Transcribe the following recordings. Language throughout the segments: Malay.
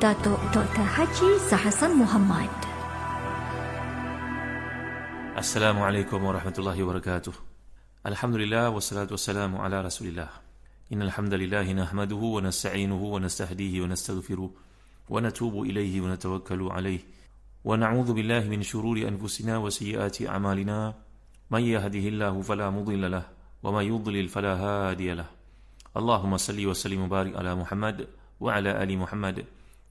Datuk Dr. Haji Sahasan Muhammad. السلام عليكم ورحمة الله وبركاته الحمد لله والصلاة والسلام على رسول الله إن الحمد لله نحمده ونستعينه ونستهديه ونستغفره ونتوب إليه ونتوكل عليه ونعوذ بالله من شرور أنفسنا وسيئات أعمالنا من يهده الله فلا مضل له ومن يضلل فلا هادي له اللهم صل وسلم وبارك على محمد وعلى آل محمد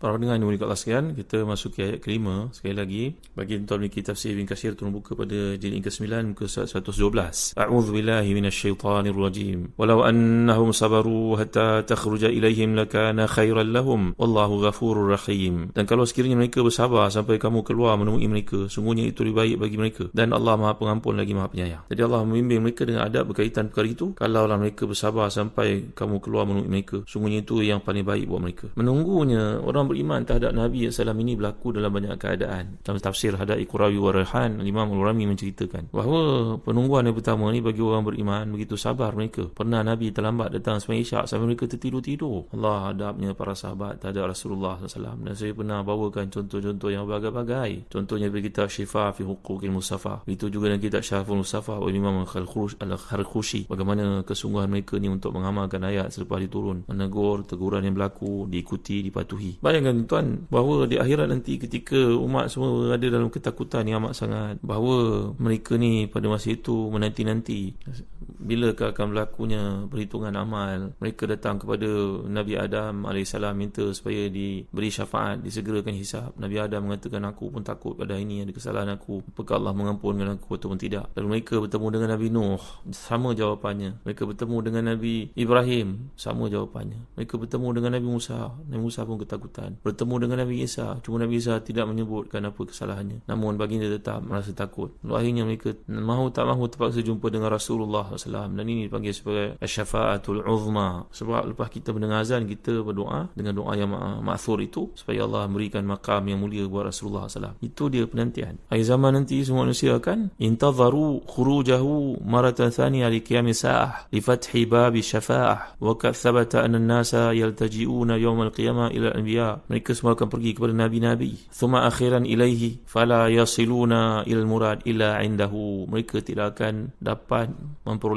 Para pendengar yang mulia Allah sekalian, kita masuk ke ayat kelima sekali lagi. Bagi tuan memiliki tafsir Ibn Kasir, tolong buka pada jilid ke-9 muka 112. A'udzu billahi minasyaitonir rajim. Walau annahum sabaru hatta takhruja ilaihim lakana khairan lahum. Wallahu ghafurur rahim. Dan kalau sekiranya mereka bersabar sampai kamu keluar menemui mereka, sungguhnya itu lebih baik bagi mereka dan Allah Maha Pengampun lagi Maha Penyayang. Jadi Allah membimbing mereka dengan adab berkaitan perkara itu. Kalaulah mereka bersabar sampai kamu keluar menemui mereka, sungguhnya itu yang paling baik buat mereka. Menunggunya orang beriman terhadap Nabi SAW ini berlaku dalam banyak keadaan. Dalam tafsir Hadai Qurawi wa Rehan, Imam Al-Rami menceritakan bahawa penungguan yang pertama ini bagi orang beriman begitu sabar mereka. Pernah Nabi terlambat datang semai isyak sampai mereka tertidur-tidur. Allah adabnya para sahabat terhadap Rasulullah SAW. Dan saya pernah bawakan contoh-contoh yang berbagai-bagai. Contohnya bagi kitab Syifa fi Hukukil Musafa. Itu juga dalam kitab Syaful Musafa oleh Imam Al-Kharkhushi. Bagaimana kesungguhan mereka ni untuk mengamalkan ayat selepas diturun. Menegur, teguran yang berlaku, diikuti, dipatuhi. Banyak bayangkan tuan bahawa di akhirat nanti ketika umat semua berada dalam ketakutan yang amat sangat bahawa mereka ni pada masa itu menanti-nanti bila akan berlakunya perhitungan amal mereka datang kepada Nabi Adam AS minta supaya diberi syafaat disegerakan hisap Nabi Adam mengatakan aku pun takut pada ini ada kesalahan aku. Apakah Allah mengampunkan aku ataupun tidak? Lalu mereka bertemu dengan Nabi Nuh. Sama jawapannya. Mereka bertemu dengan Nabi Ibrahim. Sama jawapannya. Mereka bertemu dengan Nabi Musa. Nabi Musa pun ketakutan. Bertemu dengan Nabi Isa. Cuma Nabi Isa tidak menyebutkan apa kesalahannya. Namun baginda tetap merasa takut. Lalu akhirnya mereka mahu tak mahu terpaksa jumpa dengan Rasulullah SAW dan ini dipanggil sebagai syafaatul uzma. Sebab lepas kita mendengar azan kita berdoa dengan doa yang ma'thur itu supaya Allah memberikan makam yang mulia buat Rasulullah SAW itu dia penantian. Akhir zaman nanti semua manusia akan intadharu khurujahu maratan thaniya li qiyamis sa'ah li fathi bab syafa'ah wa kad thabata anna an-nasa yaltaji'una yawm al-qiyamah ila al-anbiya. Mereka semua akan pergi kepada nabi-nabi. Thumma akhiran ilaihi fala yasiluna ila al-murad illa indahu. Mereka tidak akan dapat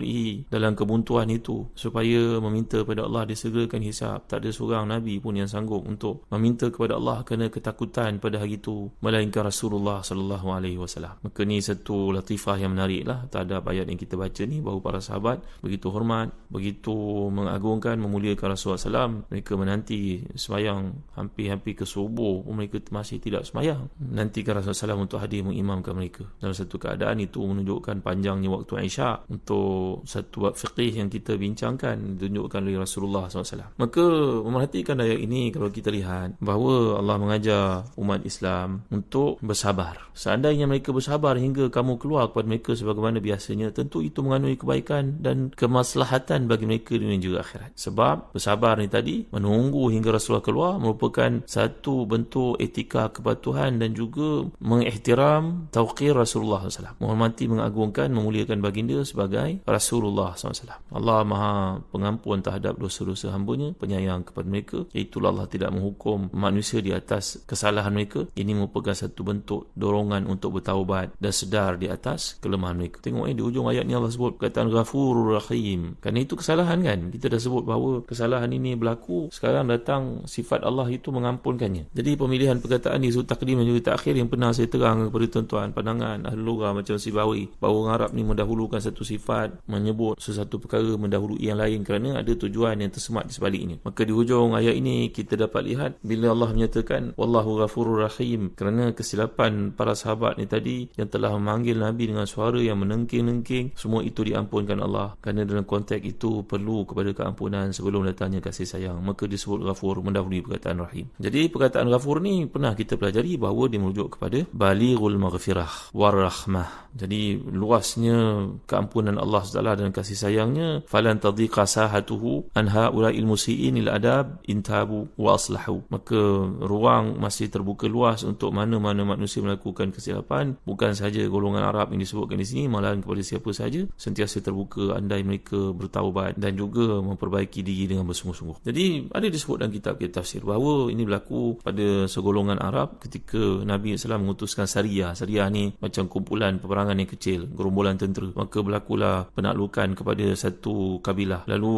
memperolehi dalam kebuntuan itu supaya meminta kepada Allah disegerakan hisap tak ada seorang Nabi pun yang sanggup untuk meminta kepada Allah kerana ketakutan pada hari itu melainkan Rasulullah sallallahu alaihi wasallam. Maka ni satu latifah yang menarik lah. Terhadap ayat yang kita baca ni bahawa para sahabat begitu hormat begitu mengagungkan memuliakan Rasulullah SAW mereka menanti semayang hampir-hampir ke subuh mereka masih tidak semayang. Nantikan Rasulullah SAW untuk hadir mengimamkan mereka. Dalam satu keadaan itu menunjukkan panjangnya waktu Aisyah untuk satu bab fiqih yang kita bincangkan ditunjukkan oleh Rasulullah SAW. Maka memerhatikan ayat ini kalau kita lihat bahawa Allah mengajar umat Islam untuk bersabar. Seandainya mereka bersabar hingga kamu keluar kepada mereka sebagaimana biasanya, tentu itu mengandungi kebaikan dan kemaslahatan bagi mereka dunia juga akhirat. Sebab bersabar ni tadi menunggu hingga Rasulullah keluar merupakan satu bentuk etika kepatuhan dan juga mengihtiram tauqir Rasulullah SAW. Menghormati, mengagungkan, memuliakan baginda sebagai Rasulullah SAW. Allah maha pengampun terhadap dosa-dosa hambanya, penyayang kepada mereka. Itulah Allah tidak menghukum manusia di atas kesalahan mereka. Ini merupakan satu bentuk dorongan untuk bertaubat dan sedar di atas kelemahan mereka. Tengok eh, di ujung ayat ni Allah sebut perkataan Ghafurur Rahim. Kerana itu kesalahan kan? Kita dah sebut bahawa kesalahan ini berlaku. Sekarang datang sifat Allah itu mengampunkannya. Jadi pemilihan perkataan ini, sudut takdim dan juga takhir yang pernah saya terang kepada tuan-tuan pandangan ahli lugah macam si Bawi. Bahawa orang Arab ni mendahulukan satu sifat menyebut sesuatu perkara mendahului yang lain kerana ada tujuan yang tersemat di sebaliknya. Maka di hujung ayat ini kita dapat lihat bila Allah menyatakan wallahu ghafurur rahim kerana kesilapan para sahabat ni tadi yang telah memanggil Nabi dengan suara yang menengking-nengking semua itu diampunkan Allah kerana dalam konteks itu perlu kepada keampunan sebelum datangnya kasih sayang. Maka disebut ghafur mendahului perkataan rahim. Jadi perkataan ghafur ni pernah kita pelajari bahawa dia merujuk kepada balighul maghfirah warahmah. Jadi luasnya keampunan Allah SWT Taala dan kasih sayangnya falan tadhiqa sahatuhu an haula'il musii'in il adab intabu wa aslahu. Maka ruang masih terbuka luas untuk mana-mana manusia melakukan kesilapan. Bukan sahaja golongan Arab yang disebutkan di sini malah kepada siapa sahaja sentiasa terbuka andai mereka bertaubat dan juga memperbaiki diri dengan bersungguh-sungguh. Jadi ada disebut dalam kitab kitab tafsir bahawa ini berlaku pada segolongan Arab ketika Nabi SAW mengutuskan Sariyah Sariyah ni macam kumpulan peperangan yang kecil gerombolan tentera. Maka berlakulah penaklukan kepada satu kabilah. Lalu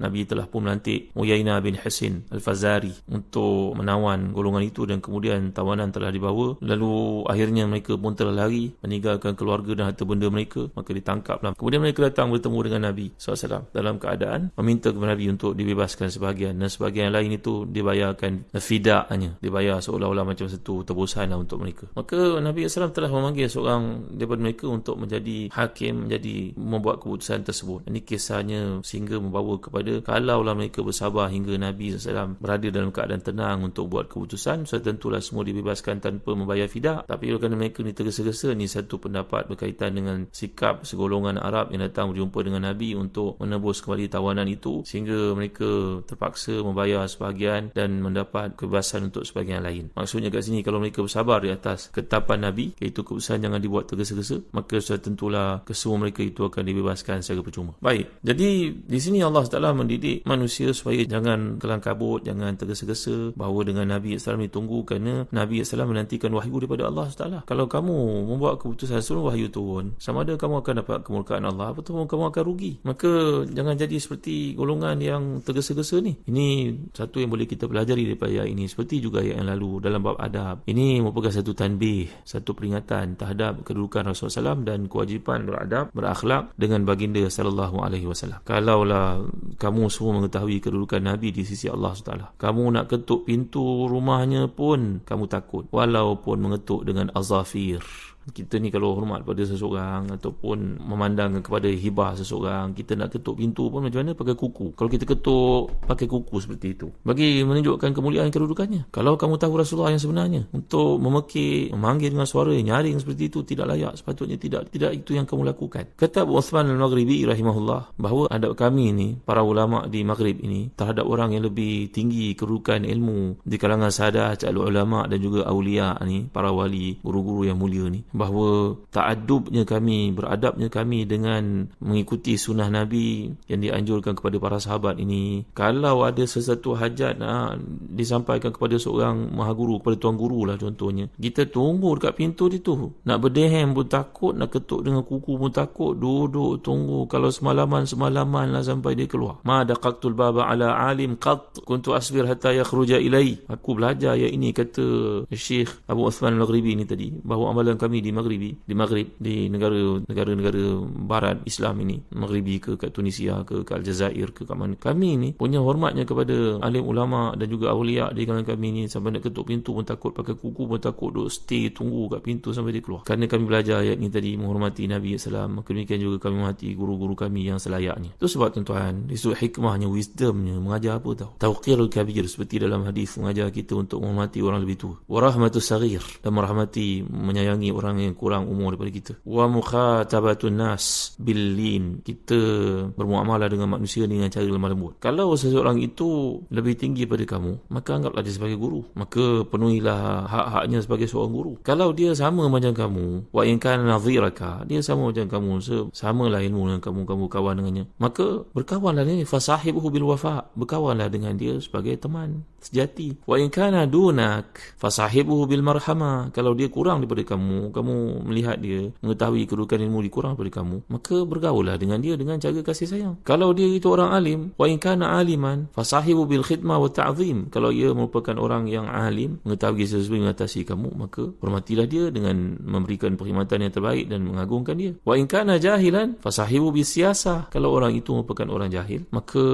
Nabi telah pun melantik Uyainah bin Hasin Al-Fazari untuk menawan golongan itu dan kemudian tawanan telah dibawa. Lalu akhirnya mereka pun telah lari meninggalkan keluarga dan harta benda mereka. Maka ditangkaplah. Kemudian mereka datang bertemu dengan Nabi SAW dalam keadaan meminta kepada Nabi untuk dibebaskan sebahagian. Dan sebahagian lain itu dibayarkan fida'nya dibayar seolah-olah macam satu tebusan lah untuk mereka. Maka Nabi SAW telah memanggil seorang daripada mereka untuk menjadi hakim menjadi membuat keputusan tersebut. Ini kisahnya sehingga membawa kepada kalaulah mereka bersabar hingga Nabi SAW berada dalam keadaan tenang untuk buat keputusan so tentulah semua dibebaskan tanpa membayar fida tapi kerana mereka ni tergesa-gesa ni satu pendapat berkaitan dengan sikap segolongan Arab yang datang berjumpa dengan Nabi untuk menebus kembali tawanan itu sehingga mereka terpaksa membayar sebahagian dan mendapat kebebasan untuk sebahagian lain. Maksudnya kat sini kalau mereka bersabar di atas ketapan Nabi iaitu keputusan jangan dibuat tergesa-gesa maka sudah tentulah kesemua mereka itu akan dibebaskan secara percuma. Baik. Jadi di sini Allah Taala mendidik manusia supaya jangan kelang kabut jangan tergesa-gesa bahawa dengan Nabi SAW ditunggu kerana Nabi SAW menantikan wahyu daripada Allah Taala. Kalau kamu membuat keputusan sebelum wahyu turun sama ada kamu akan dapat kemurkaan Allah atau kamu akan rugi. Maka jangan jadi seperti golongan yang tergesa-gesa ni. Ini satu yang boleh kita pelajari daripada ayat ini. Seperti juga ayat yang lalu dalam bab adab. Ini merupakan satu tanbih satu peringatan terhadap kedudukan Rasulullah SAW dan kewajipan beradab berakhlak dengan baginda sallallahu alaihi wasallam. Kalaulah kamu semua mengetahui kedudukan Nabi di sisi Allah SWT kamu nak ketuk pintu rumahnya pun kamu takut. Walaupun mengetuk dengan azafir kita ni kalau hormat pada seseorang ataupun memandang kepada hibah seseorang kita nak ketuk pintu pun macam mana? Pakai kuku. Kalau kita ketuk pakai kuku seperti itu. Bagi menunjukkan kemuliaan kedudukannya. Kalau kamu tahu Rasulullah yang sebenarnya untuk memekik memanggil dengan suara nyaring seperti itu tidak layak. Sepatutnya tidak tidak itu yang kamu lakukan. Kata Abu Uthman al-Maghribi rahimahullah bahawa adab kami ini para ulama di Maghrib ini terhadap orang yang lebih tinggi kedudukan ilmu di kalangan sahadat ulama dan juga awliya ni para wali guru-guru yang mulia ni bahawa ta'adubnya kami, beradabnya kami dengan mengikuti sunnah Nabi yang dianjurkan kepada para sahabat ini. Kalau ada sesuatu hajat nak disampaikan kepada seorang maha guru, kepada tuan guru lah contohnya. Kita tunggu dekat pintu itu. Nak berdehem pun takut, nak ketuk dengan kuku pun takut. Duduk tunggu. Kalau semalaman, semalaman lah sampai dia keluar. Ma daqaqtul baba ala alim qat kuntu asbir hatta yakhruja ilai. Aku belajar ayat ini kata Syekh Abu Uthman al-Maghribi ini tadi. Bahawa amalan kami di Maghribi di Maghrib di negara negara-negara barat Islam ini. Maghribi ke kat Tunisia ke kat Aljazair ke kat mana. Kami ni punya hormatnya kepada alim ulama dan juga awliya di kalangan kami ni. Sampai nak ketuk pintu pun takut pakai kuku pun takut duk stay tunggu kat pintu sampai dia keluar. Kerana kami belajar ayat ni tadi menghormati Nabi SAW demikian juga kami menghormati guru-guru kami yang selayaknya. Itu sebab tuan-tuan itu hikmahnya wisdomnya mengajar apa tahu tauqirul kabir seperti dalam hadis mengajar kita untuk menghormati orang lebih tua. Warahmatus saghir dan merahmati menyayangi orang orang yang kurang umur daripada kita. Wa mukhatabatun nas billin. Kita bermuamalah dengan manusia dengan cara lemah lembut. Kalau seseorang itu lebih tinggi daripada kamu, maka anggaplah dia sebagai guru. Maka penuhilah hak-haknya sebagai seorang guru. Kalau dia sama macam kamu, wa in kana nadhiraka, dia sama macam kamu, samalah ilmu dengan kamu, kamu kawan dengannya. Maka berkawanlah dia fasahibuhu bil wafa. Berkawanlah dengan dia sebagai teman sejati. Wa in kana dunak fasahibuhu bil marhama. Kalau dia kurang daripada kamu, kamu kamu melihat dia mengetahui kedudukan ilmu dia kurang daripada kamu maka bergaullah dengan dia dengan cara kasih sayang. Kalau dia itu orang alim wa in kana aliman fasahibu bil khidmah wa ta'zim. Kalau ia merupakan orang yang alim mengetahui sesuatu mengatasi kamu maka hormatilah dia dengan memberikan perkhidmatan yang terbaik dan mengagungkan dia. Wa in kana jahilan fasahibu bis siasah kalau orang itu merupakan orang jahil maka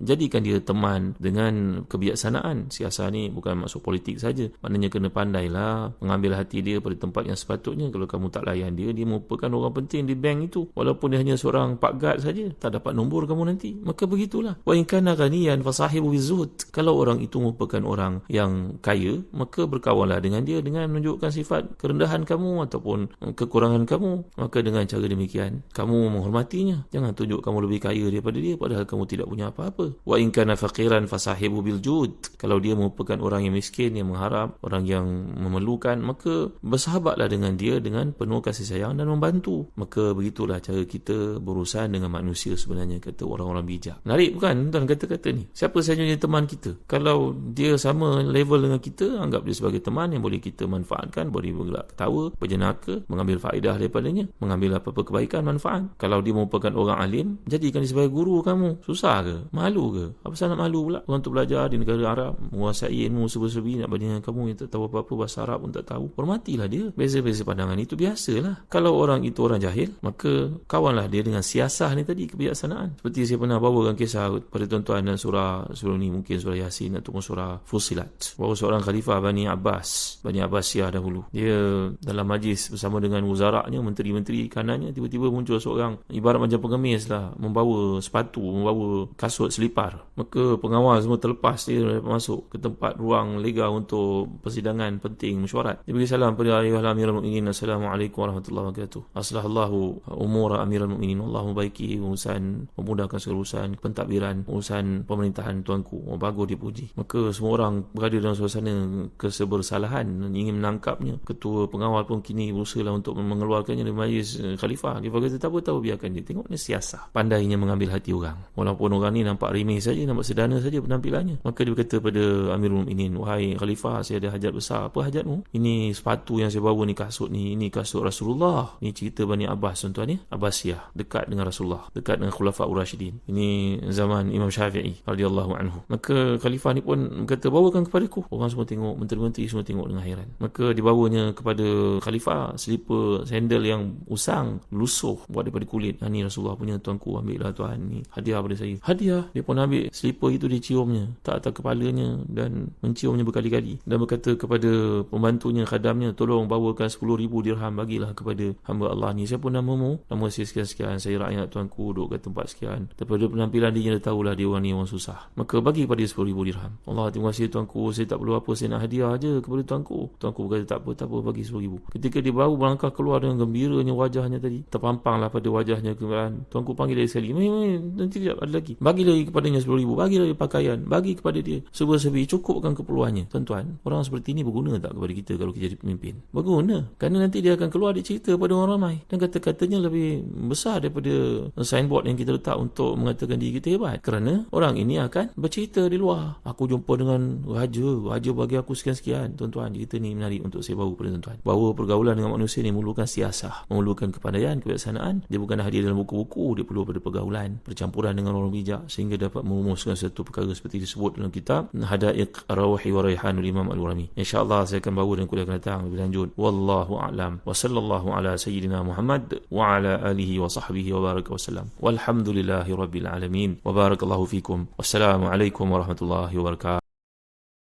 jadikan dia teman dengan kebijaksanaan. Siasah ni bukan masuk politik saja. Maknanya kena pandailah mengambil hati dia pada tempat yang sepatutnya kalau kamu tak layan dia dia merupakan orang penting di bank itu. Walaupun dia hanya seorang pak guard saja tak dapat nombor kamu nanti. Maka begitulah. Wa in kana ghaniyan fasahibu bizuhd kalau orang itu merupakan orang yang kaya maka berkawanlah dengan dia dengan menunjukkan sifat kerendahan kamu ataupun kekurangan kamu. Maka dengan cara demikian kamu menghormatinya. Jangan tunjuk kamu lebih kaya daripada dia padahal kamu tidak punya apa-apa. Wa in kana faqiran fasahibu bil jud kalau dia merupakan orang yang miskin yang mengharap orang yang memerlukan maka bersahabatlah dengan dia dengan penuh kasih sayang dan membantu. Maka begitulah cara kita berurusan dengan manusia sebenarnya kata orang-orang bijak. Menarik bukan? Tuan kata-kata ni. Siapa saja yang teman kita. Kalau dia sama level dengan kita anggap dia sebagai teman yang boleh kita manfaatkan boleh bergelak ketawa berjenaka mengambil faedah daripadanya mengambil apa-apa kebaikan manfaat. Kalau dia merupakan orang alim jadikan dia sebagai guru kamu. Susah ke? Malu ke? Apa salah nak malu pula? Orang untuk belajar di negara Arab menguasai ilmu seberseri nak bandingkan kamu yang tak tahu apa-apa bahasa Arab pun tak tahu. Hormatilah dia beza-beza pandangan itu biasalah. Kalau orang itu orang jahil maka kawanlah dia dengan siasah ni tadi kebijaksanaan. Seperti saya pernah bawakan kisah pada tuan-tuan dan surah surah ni mungkin surah Yasin ataupun surah Fusilat bahawa seorang khalifah Bani Abbas Bani Abbasiyah dahulu. Dia dalam majlis bersama dengan wuzaraknya menteri-menteri kanannya tiba-tiba muncul seorang ibarat macam pengemis lah membawa sepatu membawa kasut selipar. Maka pengawal semua terlepas dia masuk ke tempat ruang lega untuk persidangan penting mesyuarat. Dia bagi salam pada ayuhal amirul mu'minin assalamualaikum warahmatullahi wabarakatuh. Aslahu umur amirul mu'minin. Allah membaiki urusan memudahkan segala urusan pentadbiran urusan pemerintahan tuanku. Oh, bagus dipuji. Maka semua orang berada dalam suasana kesebersalahan ingin menangkapnya. Ketua pengawal pun kini berusaha untuk mengeluarkannya dari majlis eh, khalifah. Dia berkata tak apa tahu biarkan dia. Tengok ni siasah. Pandainya mengambil hati orang. Walaupun orang ni nampak remeh saja nampak sederhana saja penampilannya. Maka dia berkata pada amirul mu'minin wahai khalifah saya ada hajat besar. Apa hajatmu? Ini sepatu yang saya bawa ni kasut ni ini kasut Rasulullah. Ni cerita Bani Abbas tuan-tuan ni. Abbasiyah dekat dengan Rasulullah dekat dengan Khulafa Urashidin. Ini zaman Imam Syafi'i radhiyallahu anhu. Maka khalifah ni pun kata bawakan kepadaku orang semua tengok menteri-menteri semua tengok dengan hairan. Maka dibawanya kepada khalifah selipar sandal yang usang lusuh buat daripada kulit. Ha, ni Rasulullah punya tuanku ambil lah tuan. Ni hadiah pada saya. Hadiah dia pun ambil selipar itu dia ciumnya tak atas kepalanya dan menciumnya berkali-kali. Dan berkata kepada pembantunya khadamnya tolong bawakan 10 ribu dirham bagilah kepada hamba Allah ni. Siapa namamu? Nama saya sekian-sekian. Saya rakyat tuanku duduk kat tempat sekian. Daripada penampilan dia dia tahulah dia orang ni orang susah. Maka bagi kepada 10 ribu dirham. Allah terima kasih tuanku. Saya tak perlu apa saya nak hadiah aja kepada tuanku. Tuanku berkata tak apa tak apa bagi 10 ribu. Ketika dia baru berlangkah keluar dengan gembiranya wajahnya tadi terpampanglah pada wajahnya kemudian tuanku panggil dia sekali mari nanti sekejap ada lagi. Bagi lagi kepadanya 10 ribu bagi lagi pakaian bagi kepada dia. Sebi cukupkan keperluannya. Tuan-tuan orang seperti ini berguna tak kepada kita kalau kita jadi pemimpin? Berguna kerana nanti dia akan keluar dia cerita pada orang ramai. Dan kata-katanya lebih besar daripada signboard yang kita letak untuk mengatakan diri kita hebat. Kerana orang ini akan bercerita di luar. Aku jumpa dengan raja. Raja bagi aku sekian-sekian. Tuan-tuan cerita ni menarik untuk saya bawa kepada tuan-tuan. Bahawa pergaulan dengan manusia ni memerlukan siasah. Memerlukan kepandaian kebijaksanaan. Dia bukan hadir dalam buku-buku. Dia perlu pada pergaulan. Percampuran dengan orang bijak sehingga dapat merumuskan satu perkara seperti disebut dalam kitab Hadaiq Rawahi wa Raihanul Imam Al-Urami insyaallah saya akan bawa dan kuliah akan datang lebih lanjut. Wallahu a'lam wa sallallahu ala sayyidina Muhammad wa ala alihi wa sahbihi wa baraka wasallam walhamdulillahi rabbil alamin wa barakallahu fikum wassalamu alaikum warahmatullahi wabarakatuh